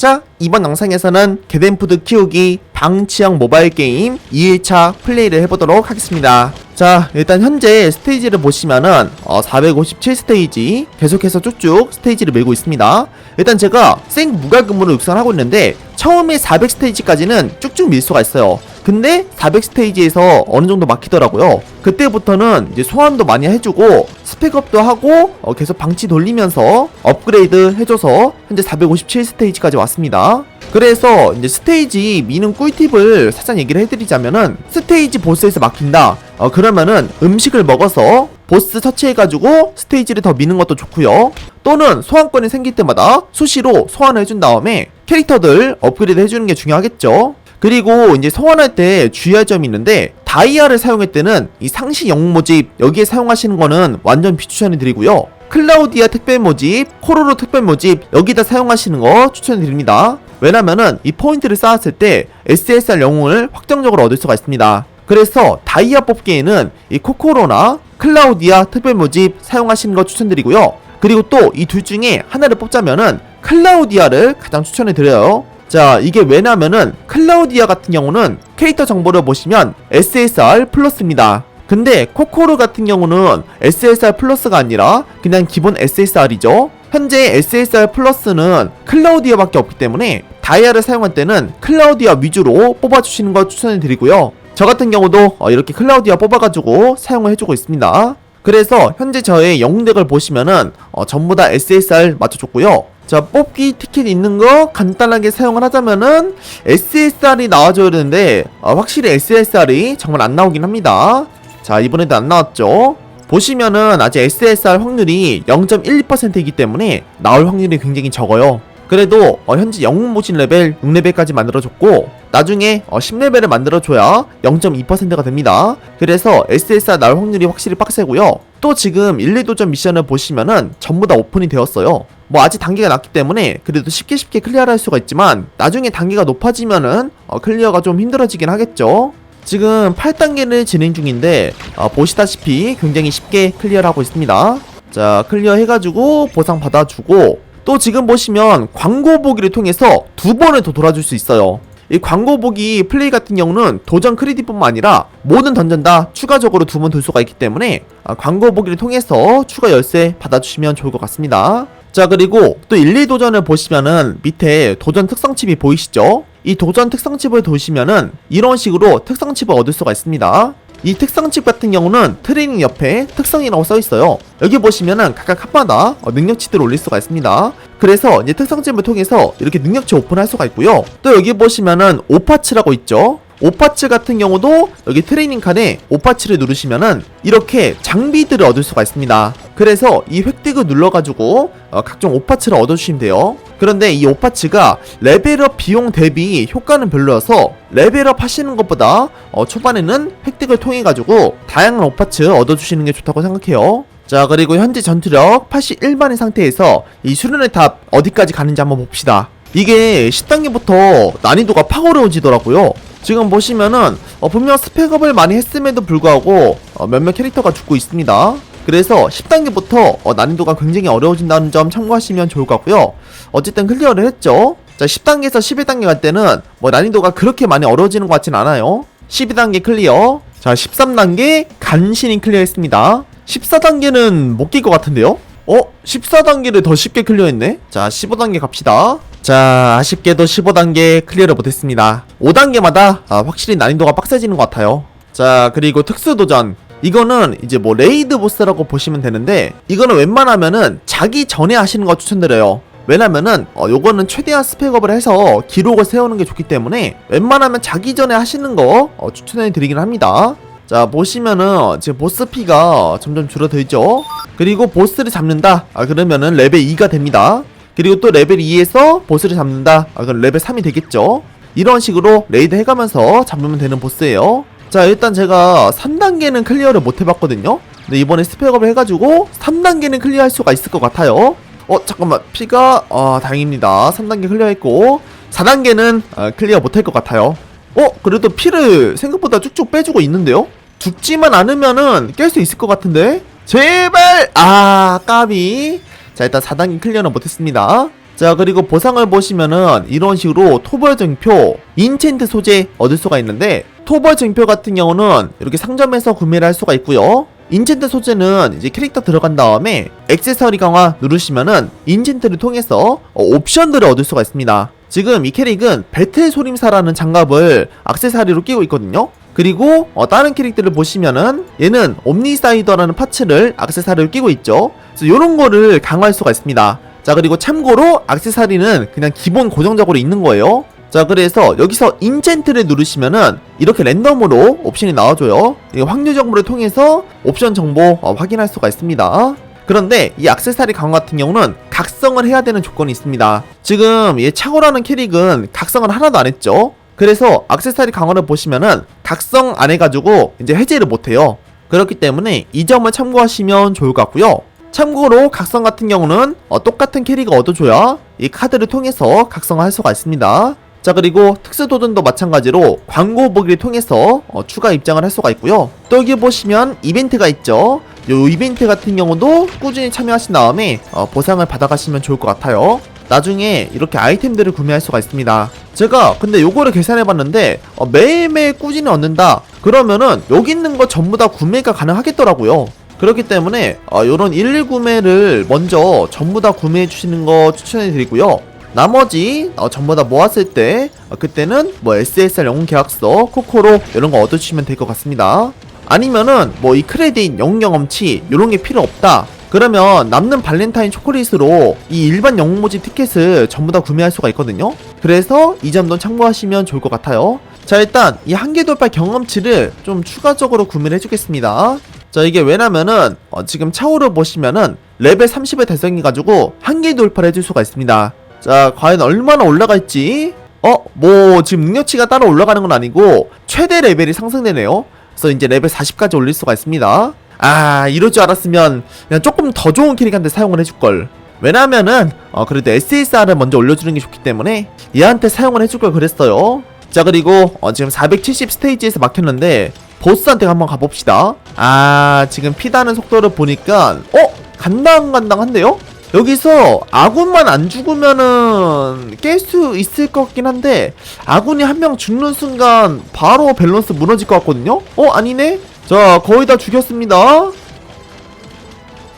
자, 이번 영상에서는 개덴푸드 키우기 방치형 모바일 게임 2일차 플레이를 해보도록 하겠습니다. 자, 일단 현재 스테이지를 보시면은 어, 457 스테이지 계속해서 쭉쭉 스테이지를 밀고 있습니다. 일단 제가 생 무과금으로 육성하고 있는데 처음에 400 스테이지까지는 쭉쭉 밀 수가 있어요. 근데 400 스테이지에서 어느 정도 막히더라고요. 그때부터는 이제 소환도 많이 해주고 스펙업도 하고 어, 계속 방치 돌리면서 업그레이드 해줘서 현재 457 스테이지까지 왔습니다. 그래서 이제 스테이지 미는 꿀팁을 살짝 얘기를 해드리자면은 스테이지 보스에서 막힌다. 어, 그러면은 음식을 먹어서 보스 터치해가지고 스테이지를 더 미는 것도 좋고요. 또는 소환권이 생길 때마다 수시로 소환을 해준 다음에 캐릭터들 업그레이드 해주는 게 중요하겠죠. 그리고 이제 소환할 때 주의할 점이 있는데 다이아를 사용할 때는 이 상시 영웅 모집 여기에 사용하시는 거는 완전 비추천해 드리고요. 클라우디아 특별 모집, 코로로 특별 모집 여기다 사용하시는 거 추천해 드립니다. 왜냐면은 이 포인트를 쌓았을 때 SSR 영웅을 확정적으로 얻을 수가 있습니다. 그래서 다이아 뽑기에는 이 코코로나 클라우디아 특별 모집 사용하시는 거 추천드리고요. 그리고 또 이 둘 중에 하나를 뽑자면은 클라우디아를 가장 추천해 드려요. 자, 이게 왜냐면은 클라우디아 같은 경우는 캐릭터 정보를 보시면 SSR 플러스입니다. 근데 코코로 같은 경우는 SSR 플러스가 아니라 그냥 기본 SSR이죠. 현재 SSR 플러스는 클라우디아밖에 없기 때문에 다이아를 사용할 때는 클라우디아 위주로 뽑아주시는 걸 추천해 드리고요. 저 같은 경우도 어, 이렇게 클라우디아 뽑아가지고 사용을 해주고 있습니다. 그래서 현재 저의 영웅덱을 보시면은 어, 전부 다 SSR 맞춰줬고요. 자 뽑기 티켓 있는 거 간단하게 사용을 하자면은 SSR이 나와줘야 되는데 어, 확실히 SSR이 정말 안 나오긴 합니다. 자 이번에도 안 나왔죠. 보시면은 아직 SSR 확률이 0.12%이기 때문에 나올 확률이 굉장히 적어요. 그래도 어, 현재 영웅 모신 레벨 6레벨까지 만들어줬고 나중에 어, 10레벨을 만들어줘야 0.2%가 됩니다. 그래서 SSR 나올 확률이 확실히 빡세고요. 또 지금 1, 2도전 미션을 보시면은 전부 다 오픈이 되었어요. 뭐 아직 단계가 낮기 때문에 그래도 쉽게 쉽게 클리어를 할 수가 있지만 나중에 단계가 높아지면은 어, 클리어가 좀 힘들어지긴 하겠죠. 지금 8단계를 진행 중인데 어, 보시다시피 굉장히 쉽게 클리어를 하고 있습니다. 자 클리어 해가지고 보상 받아주고 또 지금 보시면 광고 보기를 통해서 두 번을 더 돌아줄 수 있어요. 이 광고 보기 플레이 같은 경우는 도전 크리딧뿐만 아니라 모든 던전 다 추가적으로 두 번 돌 수가 있기 때문에 아, 광고 보기를 통해서 추가 열쇠 받아주시면 좋을 것 같습니다. 자 그리고 또 1, 2도전을 보시면은 밑에 도전 특성칩이 보이시죠? 이 도전 특성칩을 도시면은 이런 식으로 특성칩을 얻을 수가 있습니다. 이 특성칩 같은 경우는 트레이닝 옆에 특성이라고 써 있어요. 여기 보시면은 각각 합마다 어, 능력치들을 올릴 수가 있습니다. 그래서 이제 특성칩을 통해서 이렇게 능력치 오픈할 수가 있고요. 또 여기 보시면은 오파츠라고 있죠. 오파츠 같은 경우도 여기 트레이닝 칸에 오파츠를 누르시면은 이렇게 장비들을 얻을 수가 있습니다. 그래서 이 획득을 눌러가지고 어, 각종 오파츠를 얻어주시면 돼요. 그런데 이 오파츠가 레벨업 비용 대비 효과는 별로여서 레벨업 하시는 것보다 어, 초반에는 획득을 통해 가지고 다양한 오파츠 얻어주시는 게 좋다고 생각해요. 자 그리고 현재 전투력 81만의 상태에서 이 수련의 탑 어디까지 가는지 한번 봅시다. 이게 10단계부터 난이도가 팍 어려워지더라고요. 지금 보시면은 어, 분명 스펙업을 많이 했음에도 불구하고 어, 몇몇 캐릭터가 죽고 있습니다. 그래서 10단계부터 어, 난이도가 굉장히 어려워진다는 점 참고하시면 좋을 것 같고요. 어쨌든 클리어를 했죠. 자, 10단계에서 11단계 갈 때는 뭐 난이도가 그렇게 많이 어려워지는 것 같진 않아요. 12단계 클리어. 자, 13단계 간신히 클리어했습니다. 14단계는 못깰것 같은데요? 어? 14단계를 더 쉽게 클리어했네? 자, 15단계 갑시다. 자, 아쉽게도 15단계 클리어를 못했습니다. 5단계마다 아, 확실히 난이도가 빡세지는 것 같아요. 자, 그리고 특수도전. 이거는 이제 뭐 레이드 보스라고 보시면 되는데, 이거는 웬만하면은 자기 전에 하시는 거 추천드려요. 왜냐면은 어, 요거는 최대한 스펙업을 해서 기록을 세우는 게 좋기 때문에 웬만하면 자기 전에 하시는 거 어, 추천해 드리긴 합니다. 자 보시면은 지금 보스 피가 점점 줄어들죠 그리고 보스를 잡는다 아 그러면은 레벨 2가 됩니다 그리고 또 레벨 2에서 보스를 잡는다. 아 그럼 레벨 3이 되겠죠? 이런 식으로 레이드 해가면서 잡으면 되는 보스예요. 자 일단 제가 3단계는 클리어를 못 해봤거든요. 근데 이번에 스펙업을 해가지고 3단계는 클리어할 수가 있을 것 같아요. 어 잠깐만. 피가 아 다행입니다. 3단계 클리어했고 4단계는 아, 클리어 못할 것 같아요. 어 그래도 피를 생각보다 쭉쭉 빼주고 있는데요? 죽지만 않으면은 깰 수 있을 것 같은데? 제발! 아 까비 자 일단 4단계 클리어는 못했습니다 자 그리고 보상을 보시면은 이런 식으로 토벌 증표, 인챈트 소재 얻을 수가 있는데 토벌 증표 같은 경우는 이렇게 상점에서 구매를 할 수가 있고요. 인챈트 소재는 이제 캐릭터 들어간 다음에 액세서리 강화 누르시면은 인챈트를 통해서 어, 옵션들을 얻을 수가 있습니다. 지금 이 캐릭은 배틀 소림사라는 장갑을 악세사리로 끼고 있거든요. 그리고 어, 다른 캐릭터를 보시면은 얘는 옴니사이더라는 파츠를 악세사리로 끼고 있죠. 그래서 이런 거를 강화할 수가 있습니다. 자 그리고 참고로 악세사리는 그냥 기본 고정적으로 있는 거예요. 자 그래서 여기서 인챈트를 누르시면은 이렇게 랜덤으로 옵션이 나와줘요. 이 확률 정보를 통해서 옵션 정보 어, 확인할 수가 있습니다. 그런데 이 악세사리 강화 같은 경우는 각성을 해야 되는 조건이 있습니다. 지금 얘 차고라는 캐릭은 각성을 하나도 안 했죠. 그래서 악세사리 강화를 보시면은 각성 안 해가지고 이제 해제를 못해요. 그렇기 때문에 이 점을 참고하시면 좋을 것 같고요. 참고로 각성 같은 경우는 어, 똑같은 캐릭을 얻어줘야 이 카드를 통해서 각성을 할 수가 있습니다. 자 그리고 특수 도전도 마찬가지로 광고 보기를 통해서 어, 추가 입장을 할 수가 있고요. 또 여기 보시면 이벤트가 있죠. 요 이벤트 같은 경우도 꾸준히 참여하신 다음에 어, 보상을 받아가시면 좋을 것 같아요. 나중에 이렇게 아이템들을 구매할 수가 있습니다. 제가 근데 요거를 계산해봤는데 어, 매일매일 꾸준히 얻는다. 그러면은 여기 있는 거 전부 다 구매가 가능하겠더라고요. 그렇기 때문에 어, 요런 11 구매를 먼저 전부 다 구매해 주시는 거 추천해 드리고요. 나머지 어, 전부 다 모았을 때 어, 그때는 뭐 SSR 영웅 계약서, 코코로 이런 거 얻어주시면 될 것 같습니다. 아니면은 뭐 이 크레딧 영웅 경험치 이런 게 필요 없다. 그러면 남는 발렌타인 초콜릿으로 이 일반 영웅 모집 티켓을 전부 다 구매할 수가 있거든요. 그래서 이 점도 참고하시면 좋을 것 같아요. 자 일단 이 한계 돌파 경험치를 좀 추가적으로 구매를 해주겠습니다. 자 이게 왜냐면은 어, 지금 차오를 보시면은 레벨 30을 달성해가지고 한계 돌파를 해줄 수가 있습니다. 자 과연 얼마나 올라갈지 어 뭐 지금 능력치가 따로 올라가는 건 아니고 최대 레벨이 상승되네요. 그래서 이제 레벨 40까지 올릴 수가 있습니다. 아 이럴 줄 알았으면 그냥 조금 더 좋은 캐릭한테 사용을 해줄걸. 왜냐면은 어 그래도 SSR을 먼저 올려주는 게 좋기 때문에 얘한테 사용을 해줄 걸 그랬어요. 자 그리고 어, 지금 470 스테이지에서 막혔는데 보스한테 한번 가봅시다. 아 지금 피다는 속도를 보니까 어 간당간당한데요? 여기서 아군만 안 죽으면은 깰 수 있을 것 같긴 한데 아군이 한 명 죽는 순간 바로 밸런스 무너질 것 같거든요? 어 아니네? 자 거의 다 죽였습니다.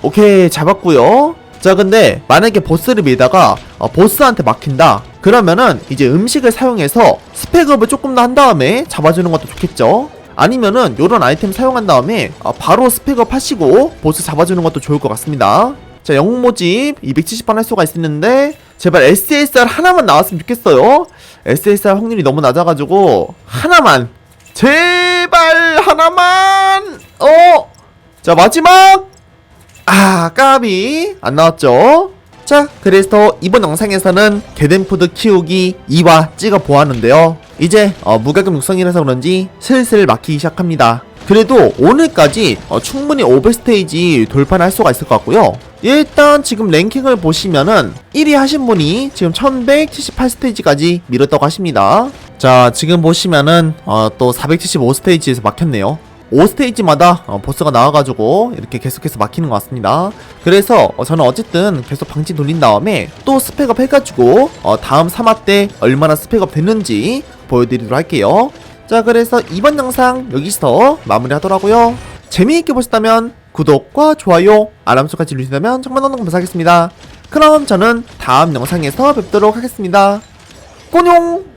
오케이 잡았고요. 자 근데 만약에 보스를 밀다가 어, 보스한테 막힌다. 그러면은 이제 음식을 사용해서 스펙업을 조금 더 한 다음에 잡아주는 것도 좋겠죠. 아니면은 요런 아이템 사용한 다음에 어, 바로 스펙업 하시고 보스 잡아주는 것도 좋을 것 같습니다. 자 영웅 모집 270번 할 수가 있었는데 제발 SSR 하나만 나왔으면 좋겠어요. SSR 확률이 너무 낮아가지고 하나만 제발 하나만 어. 자 마지막! 아 까비. 안 나왔죠? 자 그래서 이번 영상에서는 게덴푸드 키우기 2화 찍어 보았는데요. 이제 어, 무가금 육성이라서 그런지 슬슬 막히기 시작합니다. 그래도 오늘까지 어, 충분히 오버스테이지 돌파를 할 수가 있을 것 같고요. 일단 지금 랭킹을 보시면은 1위 하신 분이 지금 1178스테이지까지 밀었다고 하십니다. 자 지금 보시면은 어, 또 475스테이지에서 막혔네요 5스테이지마다 어, 보스가 나와가지고 이렇게 계속해서 막히는 것 같습니다. 그래서 어, 저는 어쨌든 계속 방치 돌린 다음에 또 스펙업 해가지고 어, 다음 3화 때 얼마나 스펙업 됐는지 보여드리도록 할게요. 자 그래서 이번 영상 여기서 마무리하더라고요. 재미있게 보셨다면 구독과 좋아요, 알람 설정까지 누르신다면 정말 너무 감사하겠습니다. 그럼 저는 다음 영상에서 뵙도록 하겠습니다. 꼬뇽!